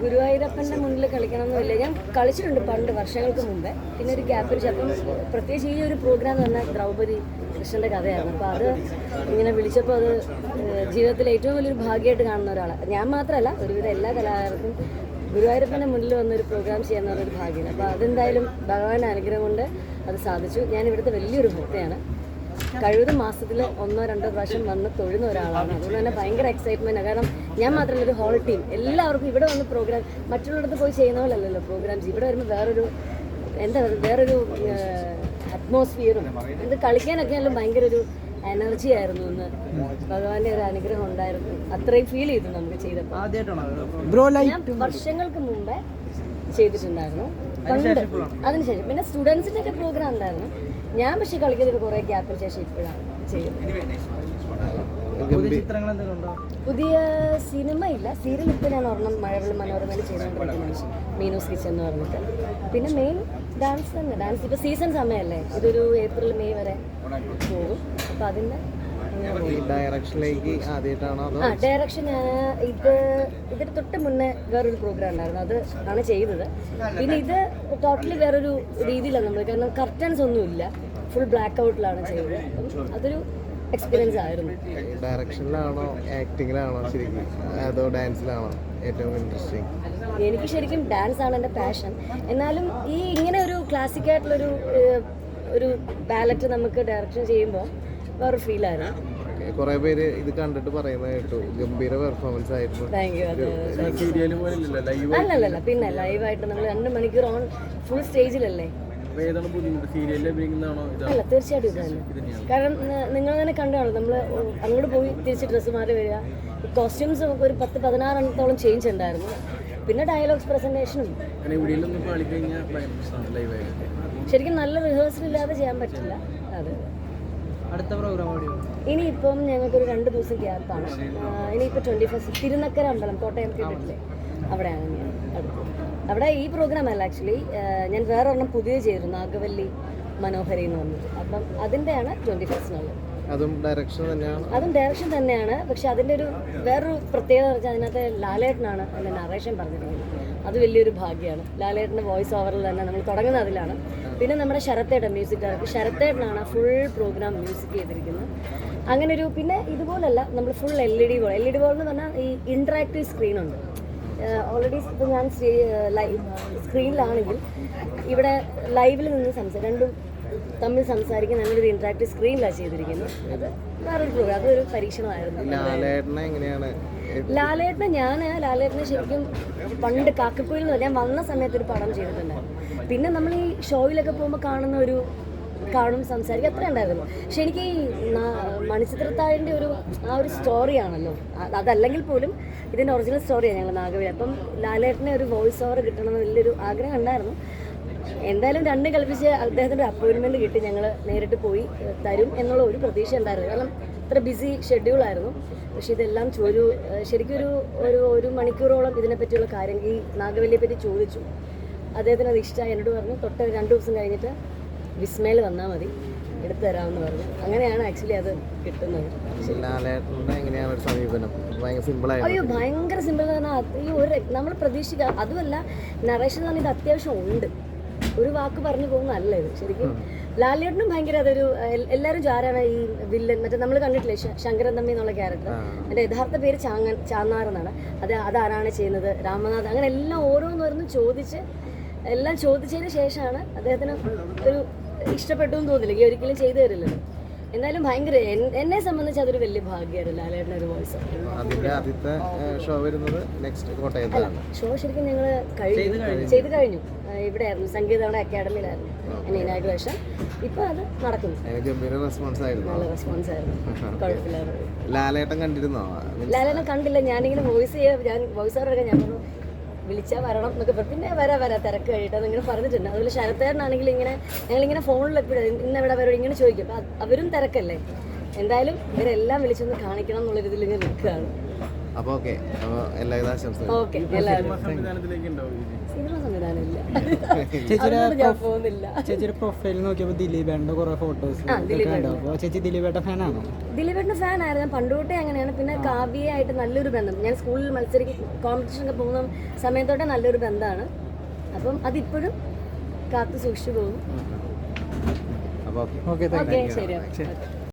ഗുരുവായൂരപ്പന്റെ മുന്നിൽ കളിക്കണമെന്നില്ല. ഞാൻ കളിച്ചിട്ടുണ്ട് പണ്ട് വർഷങ്ങൾക്ക് മുമ്പേ. പിന്നെ ഒരു ഗ്യാപ്പ് വെച്ച് അപ്പം പ്രത്യേകിച്ച് ഈ ഒരു പ്രോഗ്രാം എന്ന് പറഞ്ഞാൽ ദ്രൗപദി കൃഷ്ണന്റെ കഥയാണ്. അപ്പോൾ അത് ഇങ്ങനെ വിളിച്ചപ്പോൾ അത് ജീവിതത്തിൽ ഏറ്റവും വലിയൊരു ഭാഗ്യമായിട്ട് കാണുന്ന ഒരാളാണ് ഞാൻ മാത്രമല്ല ഒരുവിധം എല്ലാ കലാകാർക്കും ഗുരുവായൂരപ്പന്റെ മുന്നിൽ വന്നൊരു പ്രോഗ്രാം ചെയ്യാൻ പറഞ്ഞൊരു ഭാഗ്യമാണ്. അപ്പോൾ അതെന്തായാലും ഭഗവാന്റെ അനുഗ്രഹം കൊണ്ട് അത് സാധിച്ചു. ഞാൻ ഇവിടുത്തെ വലിയൊരു ഭക്തയാണ്. കഴിവതും മാസത്തിൽ ഒന്നോ രണ്ടോ പ്രാവശ്യം വന്ന് തൊഴുന്ന ഒരാളാണ്. അതുകൊണ്ട് തന്നെ ഭയങ്കര ആണ് കാരണം ഞാൻ മാത്രമല്ല ഒരു ഹോൾ ടീം എല്ലാവർക്കും ഇവിടെ വന്ന് പ്രോഗ്രാം മറ്റുള്ളിടത്ത് പോയി ചെയ്യുന്ന പോലല്ലല്ലോ പ്രോഗ്രാംസ് ഇവിടെ വരുമ്പോൾ വേറൊരു എന്താ പറയുക വേറൊരു അറ്റ്മോസ്ഫിയറും ഇത് കളിക്കാനൊക്കെ ആയാലും ഭയങ്കര ഒരു എനർജി ആയിരുന്നു ഇന്ന്. ഭഗവാന്റെ ഒരു അനുഗ്രഹം ഉണ്ടായിരുന്നു. അത്രയും ഫീൽ ചെയ്തു നമുക്ക് ചെയ്തപ്പോൾ ആദ്യമായിട്ടാണോ ബ്രോ ലൈക്ക് ഞാൻ വർഷങ്ങൾക്ക് മുമ്പേ ചെയ്തിട്ടുണ്ടായിരുന്നു. പണ്ട്. അതിനുശേഷം. പിന്നെ സ്റ്റുഡൻസിന്റെ ഒക്കെ പ്രോഗ്രാം ഉണ്ടായിരുന്നു. ഞാൻ പക്ഷെ കളിക്കുന്നത് കുറെ ഗ്യാപ്പിന് ശേഷം ഇപ്പോഴാണ് ചെയ്യുന്നത്. പുതിയ സിനിമ ഇല്ല. സീരിയൽ ഇപ്പോൾ ഞാൻ ഒരെണ്ണം മഴവെള്ളം മനോരമയിൽ ചെയ്തുകൊണ്ടിരിക്കുന്നത് മീനൂസ് കിച്ചൻ എന്ന് പറഞ്ഞിട്ട്. പിന്നെ മെയിൻ ഡാൻസ് തന്നെ. ഡാൻസ് ഇപ്പോൾ സീസൺ സമയമല്ലേ? ഇതൊരു ഏപ്രിൽ മെയ് വരെ പോകും. അപ്പോൾ അതിന്റെ ഡയറക്ഷനിലേക്ക് ആദ്യമായിട്ടാണോ ഡയറക്ഷൻ ഞാൻ ഇത് ഇതിന് തൊട്ട് മുന്നേ വേറൊരു പ്രോഗ്രാം ഉണ്ടായിരുന്നു. അത് ആണ് ചെയ്തത്. പിന്നെ ഇത് ടോട്ടലി വേറൊരു രീതിയിലാണ് നമ്മൾ കാരണം കർട്ടൻസ് ഒന്നുമില്ല. ഫുൾ ബ്ലാക്ക് ഔട്ടിലാണ് ചെയ്തത് അതൊരു എക്സ്പീരിയൻസ് ആയിരുന്നു. ഡയറക്ഷനിലാണോ ആക്ടിങ്ങിലാണോ ശരിക്കും? അതോ ഡാൻസിലാണോ ഏറ്റവും ഇൻട്രസ്റ്റിംഗ് എനിക്ക് ശരിക്കും ഡാൻസ് ആണ് എന്റെ പാഷൻ എന്നാലും ഈ ഇങ്ങനെ ഒരു ക്ലാസിക് ആയിട്ടുള്ളൊരു ഏഹ്, ഒരു ബാലറ്റ് നമുക്ക് ഡയറക്ഷൻ ചെയ്യുമ്പോൾ വേറൊരു ഫീലായിരുന്നു കുറെ പേര് ഇത് കണ്ടിട്ട് പറയുന്ന കേട്ടു. ഗംഭീര പെർഫോമൻസ് ആയിരുന്നു. അല്ലല്ല പിന്നെ ലൈവായിട്ട് നമ്മൾ രണ്ട് മണിക്കൂർ ഓൺ ഫുൾ സ്റ്റേജിലല്ലേ അല്ല തീർച്ചയായിട്ടും ഇതാണ്. കാരണം ന- നിങ്ങൾ തന്നെ കണ്ടാണോ നമ്മൾ അങ്ങോട്ട് പോയി തിരിച്ച് ഡ്രസ്സ് മാറി വരിക. കോസ്റ്റ്യൂംസ് നമുക്ക് ഒരു പത്ത് പതിനാറെണ്ണത്തോളം ചേഞ്ച് ഉണ്ടായിരുന്നു. പിന്നെ ഡയലോഗ്സ് പ്രസന്റേഷനും ശരിക്കും നല്ല റിഹേഴ്സൽ ഇല്ലാതെ ചെയ്യാൻ പറ്റില്ല. അതെ. അടുത്ത പ്രോഗ്രാം ഇനിയിപ്പം ഞങ്ങൾക്കൊരു രണ്ട് ദിവസം ഗ്യാപ്പാണ് ഇനിയിപ്പോൾ ട്വന്റി ഫസ്റ്റ് തിരുനക്കര അമ്പലം കോട്ടയം കേട്ടിട്ടില്ലേ? അവിടെയാണ് ഞാൻ അവിടെ ഈ പ്രോഗ്രാം അല്ല ആക്ച്വലി ഞാൻ വേറെ ഒരെണ്ണം പുതിയ ചെയ്തു നാഗവല്ലി മനോഹരി എന്ന് പറഞ്ഞത് അപ്പം അതിന്റെയാണ് ട്വന്റി ഫസ്റ്റിനുള്ളത് അതും ഡയറക്ഷൻ തന്നെയാണ്. അതും ഡയറക്ഷൻ തന്നെയാണ്. പക്ഷെ അതിന്റെ ഒരു വേറൊരു പ്രത്യേകത വെച്ചാൽ അതിനകത്ത് ലാലേട്ടനാണ് അതിന്റെ നറേഷൻ പറഞ്ഞിരിക്കുന്നത്. അത് വലിയൊരു ഭാഗ്യമാണ്. ലാലേട്ടന്റെ വോയിസ് ഓവറിൽ തന്നെ നമ്മൾ തുടങ്ങുന്ന അതിലാണ്. പിന്നെ നമ്മുടെ ശരത്തേട്ടൻ മ്യൂസിക് ഡയറക്ടർ ശരത്തേട്ടനാണ് ഫുൾ പ്രോഗ്രാം മ്യൂസിക് ചെയ്തിരിക്കുന്നത്. അങ്ങനെ ഒരു പിന്നെ ഇതുപോലല്ല നമ്മൾ full L E D ball L E D ball എന്ന് പറഞ്ഞാൽ ഈ ഇന്ററാക്റ്റീവ് സ്ക്രീൻ ഉണ്ട്. ഓൾറെഡി ഇപ്പോൾ ഞാൻ സ്ക്രീനിലാണെങ്കിൽ ഇവിടെ ലൈവിൽ നിന്ന് സംസാരിക്കും. രണ്ടും തമ്മിൽ സംസാരിക്കുന്ന അങ്ങനെ ഒരു ഇൻട്രാക്റ്റീവ് സ്ക്രീനിലാണ് ചെയ്തിരിക്കുന്നത്. അത് വേറൊരു പ്രോഗ്രാം അതൊരു പരീക്ഷണമായിരുന്നു. ലാലേട്ടനെ എങ്ങനെയാണ്? ലാലേട്ടനെ ഞാൻ ലാലേട്ടനെ ശരിക്കും പണ്ട് കാക്കക്കുയിൽ നിന്ന് ഞാൻ വന്ന സമയത്ത് ഒരു പടം ചെയ്തിട്ടുണ്ടായിരുന്നു. പിന്നെ നമ്മൾ ഈ ഷോയിലൊക്കെ പോകുമ്പോൾ കാണുന്ന ഒരു കാണും സംസാരിക്കും അത്ര ഉണ്ടായിരുന്നു. പക്ഷെ എനിക്ക് ഈ മണിച്ചിത്രത്താഴിന്റെ ഒരു ആ ഒരു സ്റ്റോറിയാണല്ലോ അതല്ലെങ്കിൽ പോലും ഇതിന്റെ ഒറിജിനൽ സ്റ്റോറിയാണ് ഞങ്ങൾ നാഗവേ അപ്പം ലാലേട്ടനെ ഒരു വോയിസ് ഓവർ കിട്ടണമെന്ന് വലിയൊരു ആഗ്രഹം ഉണ്ടായിരുന്നു. എന്തായാലും രണ്ട് കൽപ്പിച്ച് അദ്ദേഹത്തിന്റെ അപ്പോയിൻമെന്റ് കിട്ടി. ഞങ്ങൾ നേരിട്ട് പോയി തരും എന്നുള്ള ഒരു പ്രതീക്ഷ ഉണ്ടായിരുന്നു. കാരണം ഇത്ര ബിസി ഷെഡ്യൂളായിരുന്നു പക്ഷേ ഇതെല്ലാം ഒരു ശരിക്കും ഒരു ഒരു ഒരു മണിക്കൂറോളം ഇതിനെപ്പറ്റിയുള്ള കാര്യം ഈ നാഗവല്ലിയെ പറ്റി ചോദിച്ചു. അദ്ദേഹത്തിന് അത് ഇഷ്ടമായി എന്നോട് പറഞ്ഞു തൊട്ട് രണ്ട് ദിവസം കഴിഞ്ഞിട്ട് വിസ്മയിൽ വന്നാൽ മതി. എടുത്തു തരാമെന്ന് പറഞ്ഞു. അങ്ങനെയാണ് ആക്ച്വലി അത് കിട്ടുന്നത്. അയ്യോ ഭയങ്കര സിമ്പിൾ എന്ന് പറഞ്ഞാൽ ഈ ഒരു നമ്മൾ പ്രതീക്ഷിക്കുക അതുമല്ല നറേഷൻ എന്ന് പറഞ്ഞാൽ ഇത് അത്യാവശ്യം ഉണ്ട്. ഒരു വാക്ക് പറഞ്ഞു പോകുന്നതല്ല ഇത് ശരിക്കും ലാലേട്ടനും ഭയങ്കര അതൊരു എല്ലാരും എല്ലാവരും ചാരാണ് ഈ വില്ലൻ മറ്റേ നമ്മൾ കണ്ടിട്ടില്ലേ ശങ്കരൻ തമ്പി എന്നുള്ള ക്യാരക്ടർ എന്റെ യഥാർത്ഥ പേര് ചാങ്ങൻ ചാന്നാർ എന്നാണ്. അത് അതാരാണ് ചെയ്യുന്നത്? രാമനാഥ് അങ്ങനെ എല്ലാം ഓരോന്നോരോന്നും ചോദിച്ച് എല്ലാം ചോദിച്ചതിന് ശേഷമാണ് അദ്ദേഹത്തിന് ഒരു ഇഷ്ടപ്പെട്ടു എന്ന് തോന്നില്ല. ഈ ഒരിക്കലും ചെയ്തു തരില്ലല്ലോ. എന്നാലും ഭയങ്കര എന്നെ സംബന്ധിച്ച് അതൊരു വലിയ ഭാഗ്യമായിരുന്നു ലാലേട്ടൻ ഒരു വോയിസ് അതിന്റെ ആദ്യത്തെ ഷോ വരുന്നത് നെക്സ്റ്റ് കോട്ടയത്താണ്. ഷോ ശരിക്കും ഞങ്ങൾ കഴിഞ്ഞു. ചെയ്ത് കഴിഞ്ഞു. ഇവിടെ ആയിരുന്നു സംഗീതവണ അക്കാഡമിയിലായിരുന്നു. ഇനാഗ്രേഷൻ ഇപ്പോൾ അത് നടക്കുന്നു. ഗംഭീര റെസ്പോൺസ് ആയിരുന്നു. നല്ല റെസ്പോൺസ് ആയിരുന്നു. കുഴപ്പമില്ലായിരുന്നു ലാലേട്ടൻ കണ്ടിരുന്നോ? ലാലേട്ടൻ കണ്ടില്ല. ഞാനിങ്ങനെ വോയിസ് ചെയ്യാൻ ഞാൻ വോയിസ് ഓവർ ഞാൻ പറഞ്ഞു വിളിച്ചാൽ വരണം എന്നൊക്കെ പറഞ്ഞു പിന്നെ വരാ വരാ തിരക്ക് കഴിയട്ടെ എന്നിങ്ങനെ പറഞ്ഞിട്ടുണ്ട്. അതുപോലെ ശരത്തേരനാണെങ്കിൽ ഇങ്ങനെ ഞങ്ങളിങ്ങനെ ഫോണിൽ എപ്പോഴും ഇന്ന് എവിടെ വരും ഇങ്ങനെ ചോദിക്കും. അവരും തിരക്കല്ലേ? എന്തായാലും ഇവരെല്ലാം വിളിച്ചൊന്ന് കാണിക്കണം എന്നുള്ള ഇതിൽ ഇങ്ങനെ നിൽക്കുകയാണ്. അപ്പൊ ഓക്കെ. എല്ലാവിധ ചേച്ചിയുടെ പ്രൊഫൈൽ നോക്കിയപ്പോൾ ദിലീപേട്ടന്റെ കുറേ ഫോട്ടോസ് ചേച്ചി ദിലീപേട്ട ഫാനാണോ? പണ്ട് തൊട്ടേ അങ്ങനെയാണ്. പിന്നെ കാവ്യയായിട്ട് നല്ലൊരു ബന്ധം. ഞാൻ സ്കൂളിൽ മത്സരിക്കും കോമ്പറ്റീഷൻ ഒക്കെ പോകുന്ന സമയത്തോടെ നല്ലൊരു ബന്ധമാണ്. അപ്പം അതിപ്പോഴും കാത്തു സൂക്ഷിച്ചു പോകും ഓക്കെ. ശരി.